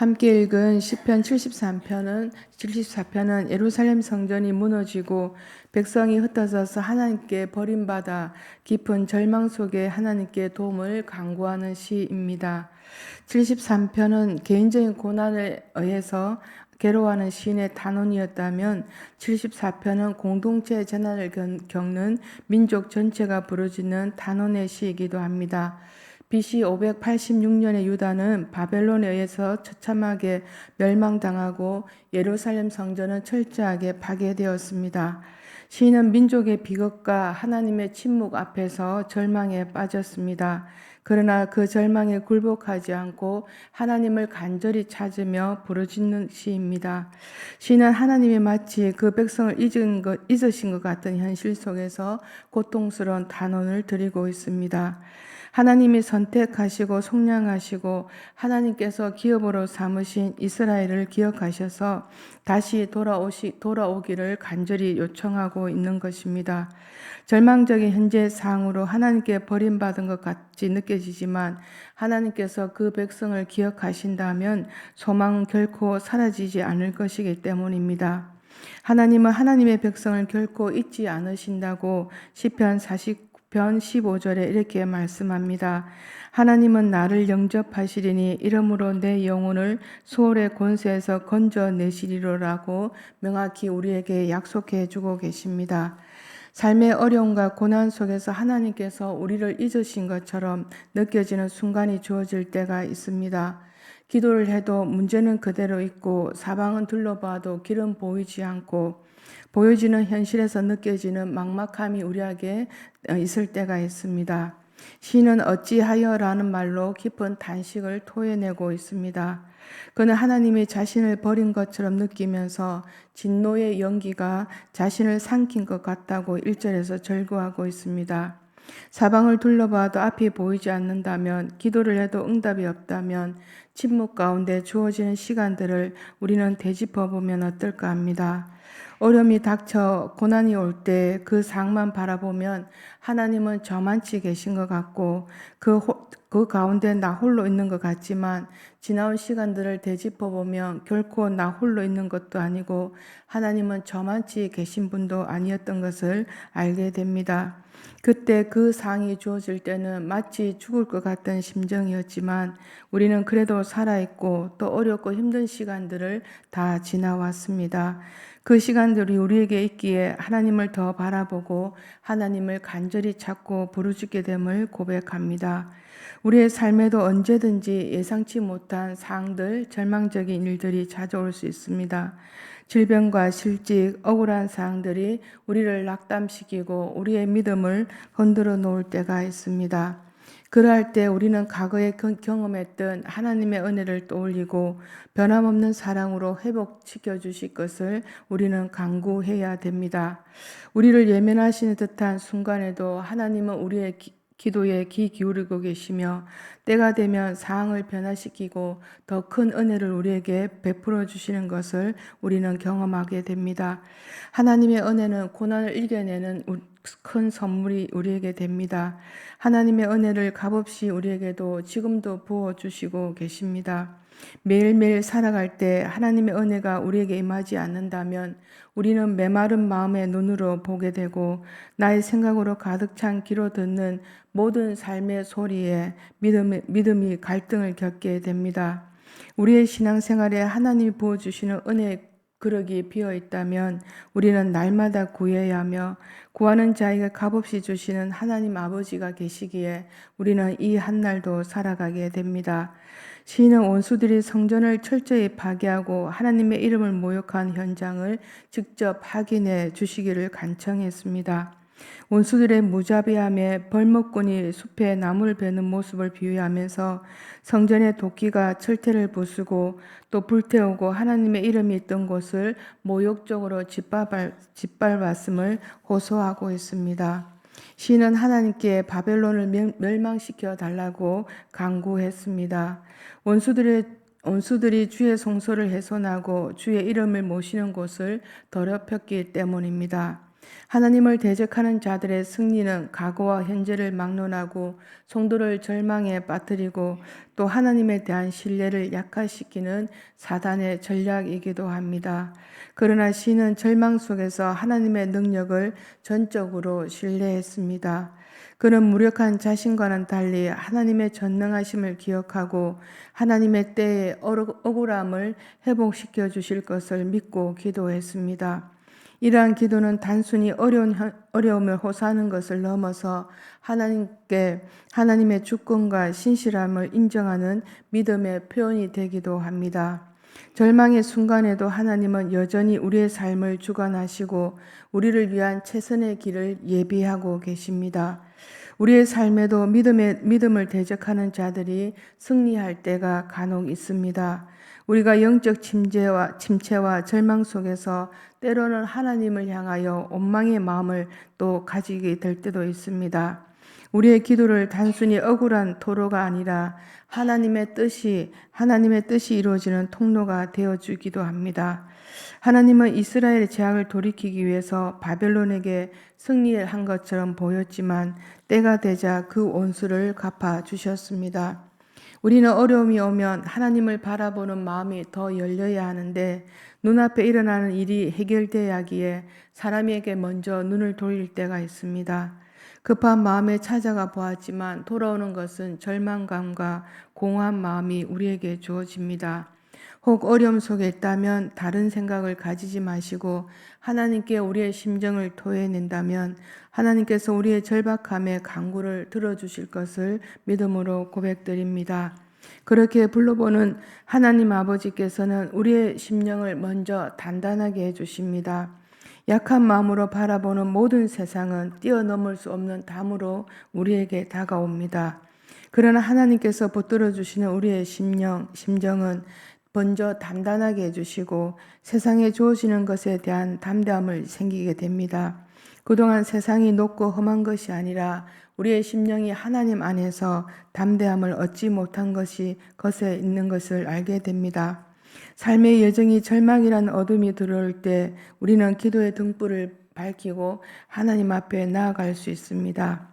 함께 읽은 시편 73편은 74편은 예루살렘 성전이 무너지고 백성이 흩어져서 하나님께 버림받아 깊은 절망 속에 하나님께 도움을 강구하는 시입니다. 73편은 개인적인 고난에 의해서 괴로워하는 시인의 단원이었다면 74편은 공동체 재난을 겪는 민족 전체가 부르짖는 단원의 시이기도 합니다. BC 586년에 유다는 바벨론에 의해서 처참하게 멸망당하고 예루살렘 성전은 철저하게 파괴되었습니다. 시인은 민족의 비극과 하나님의 침묵 앞에서 절망에 빠졌습니다. 그러나 그 절망에 굴복하지 않고 하나님을 간절히 찾으며 부르짖는 시입니다. 시는 하나님이 마치 그 백성을 잊은 것, 잊으신 것 같은 현실 속에서 고통스러운 단언을 드리고 있습니다. 하나님이 선택하시고 속량하시고 하나님께서 기업으로 삼으신 이스라엘을 기억하셔서 다시 돌아오시, 돌아오기를 간절히 요청하고 있는 것입니다. 절망적인 현재 상으로 하나님께 버림받은 것 같이 느껴지지만 하나님께서 그 백성을 기억하신다면 소망은 결코 사라지지 않을 것이기 때문입니다. 하나님은 하나님의 백성을 결코 잊지 않으신다고 시편 40 변 15절에 이렇게 말씀합니다. 하나님은 나를 영접하시리니 이러므로 내 영혼을 소홀의 권세에서 건져내시리로라고 명확히 우리에게 약속해 주고 계십니다. 삶의 어려움과 고난 속에서 하나님께서 우리를 잊으신 것처럼 느껴지는 순간이 주어질 때가 있습니다. 기도를 해도 문제는 그대로 있고 사방은 둘러봐도 길은 보이지 않고 보여지는 현실에서 느껴지는 막막함이 우리에게 있을 때가 있습니다. 시는 어찌하여라는 말로 깊은 단식을 토해내고 있습니다. 그는 하나님이 자신을 버린 것처럼 느끼면서 진노의 연기가 자신을 삼킨 것 같다고 1절에서 절구하고 있습니다. 사방을 둘러봐도 앞이 보이지 않는다면, 기도를 해도 응답이 없다면, 침묵 가운데 주어지는 시간들을 우리는 되짚어 보면 어떨까 합니다. 어려움이 닥쳐 고난이 올 때 그 상만 바라보면 하나님은 저만치 계신 것 같고 그, 호, 그 가운데 나 홀로 있는 것 같지만 지나온 시간들을 되짚어 보면 결코 나 홀로 있는 것도 아니고 하나님은 저만치 계신 분도 아니었던 것을 알게 됩니다. 그때 그 상이 주어질 때는 마치 죽을 것 같던 심정이었지만 우리는 그래도 살아있고 또 어렵고 힘든 시간들을 다 지나왔습니다. 그 시간들이 우리에게 있기에 하나님을 더 바라보고 하나님을 간절히 찾고 부르짖게 됨을 고백합니다. 우리의 삶에도 언제든지 예상치 못한 상들, 절망적인 일들이 찾아올 수 있습니다. 질병과 실직, 억울한 사항들이 우리를 낙담시키고 우리의 믿음을 흔들어 놓을 때가 있습니다. 그러할 때 우리는 과거에 경험했던 하나님의 은혜를 떠올리고 변함없는 사랑으로 회복시켜 주실 것을 우리는 강구해야 됩니다. 우리를 예면하시는 듯한 순간에도 하나님은 우리의 기도에 귀 기울이고 계시며 때가 되면 상황을 변화시키고 더 큰 은혜를 우리에게 베풀어 주시는 것을 우리는 경험하게 됩니다. 하나님의 은혜는 고난을 이겨내는 큰 선물이 우리에게 됩니다. 하나님의 은혜를 값없이 우리에게도 지금도 부어 주시고 계십니다. 매일매일 살아갈 때 하나님의 은혜가 우리에게 임하지 않는다면 우리는 메마른 마음의 눈으로 보게 되고 나의 생각으로 가득 찬 귀로 듣는 모든 삶의 소리에 믿음이, 믿음이 갈등을 겪게 됩니다. 우리의 신앙생활에 하나님이 부어주시는 은혜 그릇이 비어 있다면 우리는 날마다 구해야 하며 구하는 자에게 값없이 주시는 하나님 아버지가 계시기에 우리는 이 한날도 살아가게 됩니다. 시인은 원수들이 성전을 철저히 파괴하고 하나님의 이름을 모욕한 현장을 직접 확인해 주시기를 간청했습니다. 원수들의 무자비함에 벌목꾼이 숲에 나무를 베는 모습을 비유하면서 성전의 도끼가 철퇴를 부수고 또 불태우고 하나님의 이름이 있던 곳을 모욕적으로 짓밟았음을 호소하고 있습니다. 시는 하나님께 바벨론을 멸망시켜 달라고 강구했습니다. 원수들의 원수들이 주의 성소를 훼손하고 주의 이름을 모시는 곳을 더럽혔기 때문입니다. 하나님을 대적하는 자들의 승리는 과거와 현재를 막론하고 성도를 절망에 빠뜨리고 또 하나님에 대한 신뢰를 약화시키는 사단의 전략이기도 합니다. 그러나 시는 절망 속에서 하나님의 능력을 전적으로 신뢰했습니다. 그는 무력한 자신과는 달리 하나님의 전능하심을 기억하고 하나님의 때에 억울함을 회복시켜 주실 것을 믿고 기도했습니다. 이러한 기도는 단순히 어려운 어려움을 호소하는 것을 넘어서 하나님께 하나님의 주권과 신실함을 인정하는 믿음의 표현이 되기도 합니다. 절망의 순간에도 하나님은 여전히 우리의 삶을 주관하시고 우리를 위한 최선의 길을 예비하고 계십니다. 우리의 삶에도 믿음의 믿음을 대적하는 자들이 승리할 때가 간혹 있습니다. 우리가 영적 침체와 침체와 절망 속에서 때로는 하나님을 향하여 원망의 마음을 또 가지게 될 때도 있습니다. 우리의 기도를 단순히 억울한 토로가 아니라 하나님의 뜻이 하나님의 뜻이 이루어지는 통로가 되어 주기도 합니다. 하나님은 이스라엘의 재앙을 돌이키기 위해서 바벨론에게 승리한 것처럼 보였지만 때가 되자 그 온수를 갚아 주셨습니다. 우리는 어려움이 오면 하나님을 바라보는 마음이 더 열려야 하는데 눈앞에 일어나는 일이 해결돼야 하기에 사람에게 먼저 눈을 돌릴 때가 있습니다. 급한 마음에 찾아가 보았지만 돌아오는 것은 절망감과 공허한 마음이 우리에게 주어집니다. 혹 어려움 속에 있다면 다른 생각을 가지지 마시고 하나님께 우리의 심정을 토해낸다면 하나님께서 우리의 절박함의 강구를 들어주실 것을 믿음으로 고백드립니다. 그렇게 불러보는 하나님 아버지께서는 우리의 심령을 먼저 단단하게 해주십니다. 약한 마음으로 바라보는 모든 세상은 뛰어넘을 수 없는 담으로 우리에게 다가옵니다. 그러나 하나님께서 붙들어 주시는 우리의 심령, 심정은 먼저 단단하게 해주시고 세상에 주어지는 것에 대한 담대함을 생기게 됩니다. 그동안 세상이 높고 험한 것이 아니라 우리의 심령이 하나님 안에서 담대함을 얻지 못한 것이 것에 있는 것을 알게 됩니다. 삶의 여정이 절망이란 어둠이 들어올 때 우리는 기도의 등불을 밝히고 하나님 앞에 나아갈 수 있습니다.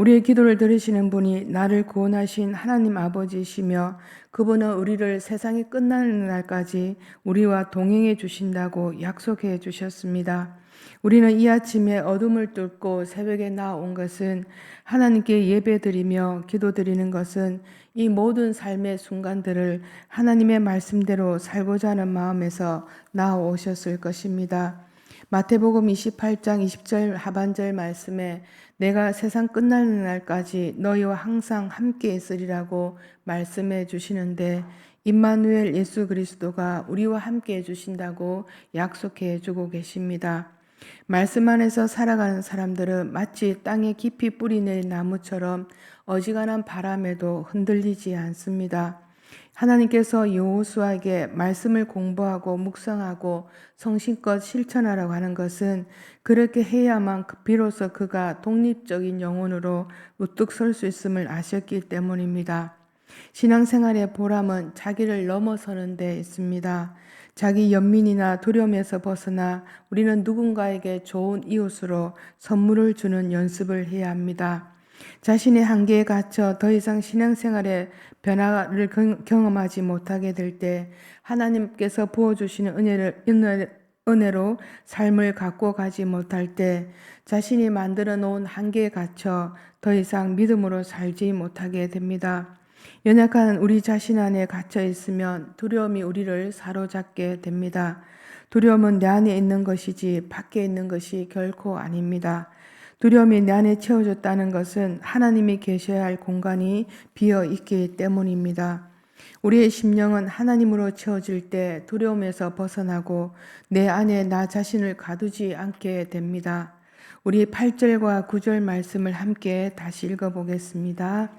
우리의 기도를 들으시는 분이 나를 구원하신 하나님 아버지시며 그분은 우리를 세상이 끝나는 날까지 우리와 동행해 주신다고 약속해 주셨습니다. 우리는 이 아침에 어둠을 뚫고 새벽에 나온 것은 하나님께 예배드리며 기도드리는 것은 이 모든 삶의 순간들을 하나님의 말씀대로 살고자 하는 마음에서 나오셨을 것입니다. 마태복음 28장 20절 하반절 말씀에 내가 세상 끝나는 날까지 너희와 항상 함께 있으리라고 말씀해 주시는데 임마누엘 예수 그리스도가 우리와 함께 해 주신다고 약속해 주고 계십니다. 말씀 안에서 살아가는 사람들은 마치 땅에 깊이 뿌리 내린 나무처럼 어지간한 바람에도 흔들리지 않습니다. 하나님께서 여호수아에게 말씀을 공부하고 묵상하고 성신껏 실천하라고 하는 것은 그렇게 해야만 그 비로소 그가 독립적인 영혼으로 우뚝 설 수 있음을 아셨기 때문입니다. 신앙생활의 보람은 자기를 넘어서는 데 있습니다. 자기 연민이나 두려움에서 벗어나 우리는 누군가에게 좋은 이웃으로 선물을 주는 연습을 해야 합니다. 자신의 한계에 갇혀 더 이상 신앙생활의 변화를 경험하지 못하게 될 때 하나님께서 부어주시는 은혜를, 은혜로 삶을 갖고 가지 못할 때 자신이 만들어 놓은 한계에 갇혀 더 이상 믿음으로 살지 못하게 됩니다. 연약한 우리 자신 안에 갇혀 있으면 두려움이 우리를 사로잡게 됩니다. 두려움은 내 안에 있는 것이지 밖에 있는 것이 결코 아닙니다. 두려움이 내 안에 채워졌다는 것은 하나님이 계셔야 할 공간이 비어 있기 때문입니다. 우리의 심령은 하나님으로 채워질 때 두려움에서 벗어나고 내 안에 나 자신을 가두지 않게 됩니다. 우리 8절과 9절 말씀을 함께 다시 읽어보겠습니다.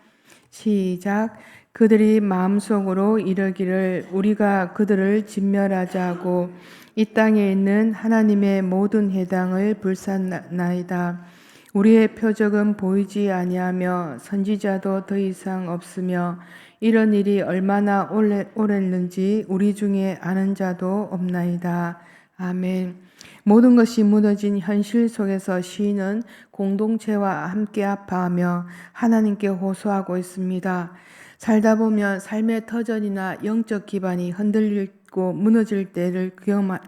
시작. 그들이 마음속으로 이르기를 우리가 그들을 진멸하자고 이 땅에 있는 하나님의 모든 해당을 불산나이다. 우리의 표적은 보이지 아니하며 선지자도 더 이상 없으며 이런 일이 얼마나 오래, 오랬는지 우리 중에 아는 자도 없나이다. 아멘. 모든 것이 무너진 현실 속에서 시인은 공동체와 함께 아파하며 하나님께 호소하고 있습니다. 살다 보면 삶의 터전이나 영적 기반이 흔들 리고 무너질 때를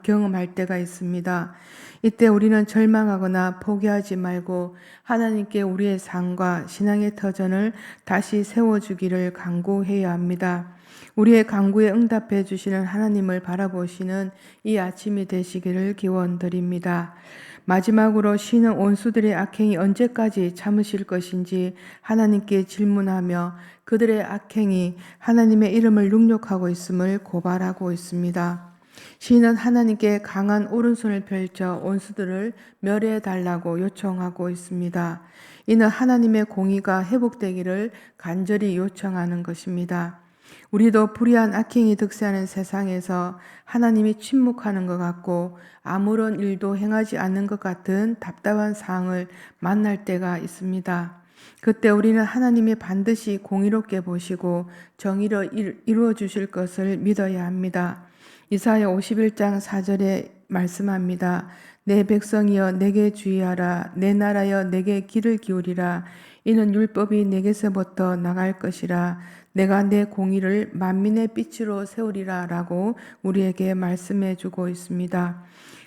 경험할 때가 있습니다. 이때 우리는 절망하거나 포기하지 말고 하나님께 우리의 삶과 신앙의 터전을 다시 세워주기를 간구해야 합니다. 우리의 간구에 응답해 주시는 하나님을 바라보시는 이 아침이 되시기를 기원드립니다. 마지막으로 시는 원수들의 악행이 언제까지 참으실 것인지 하나님께 질문하며 그들의 악행이 하나님의 이름을 능욕하고 있음을 고발하고 있습니다. 시인은 하나님께 강한 오른손을 펼쳐 원수들을 멸해 달라고 요청하고 있습니다. 이는 하나님의 공의가 회복되기를 간절히 요청하는 것입니다. 우리도 불의한 악행이 득세하는 세상에서 하나님이 침묵하는 것 같고 아무런 일도 행하지 않는 것 같은 답답한 상황을 만날 때가 있습니다. 그때 우리는 하나님이 반드시 공의롭게 보시고 정의로 일- 이루어 주실 것을 믿어야 합니다. 이사야 51장 4절에 말씀합니다. 내 백성이여 내게 주의하라 내 나라여 내게 귀를 기울이라 이는 율법이 내게서부터 나갈 것이라 내가 내 공의를 만민의 빛으로 세우리라라고 우리에게 말씀해 주고 있습니다.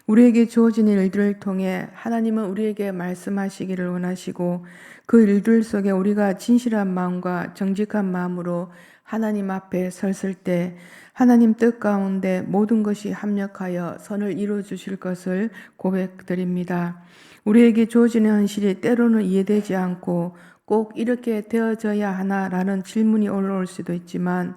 우리에게 주어진 일들을 통해 하나님은 우리에게 말씀하시기를 원하시고 그 일들 속에 우리가 진실한 마음과 정직한 마음으로 하나님 앞에 섰을 때 하나님 뜻 가운데 모든 것이 합력하여 선을 이루어 주실 것을 고백드립니다. 우리에게 주어지는 현실이 때로는 이해되지 않고 꼭 이렇게 되어져야 하나라는 질문이 올라올 수도 있지만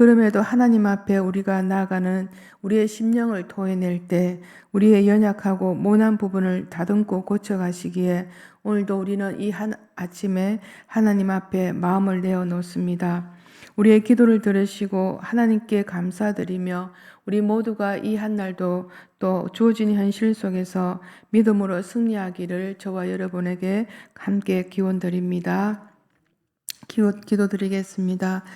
그럼에도 하나님 앞에 우리가 나아가는 우리의 심령을 토해낼 때 우리의 연약하고 모난 부분을 다듬고 고쳐가시기에 오늘도 우리는 이 한 아침에 하나님 앞에 마음을 내어 놓습니다. 우리의 기도를 들으시고 하나님께 감사드리며 우리 모두가 이 한 날도 또 주어진 현실 속에서 믿음으로 승리하기를 저와 여러분에게 함께 기원 드립니다. 기도, 기도 드리겠습니다.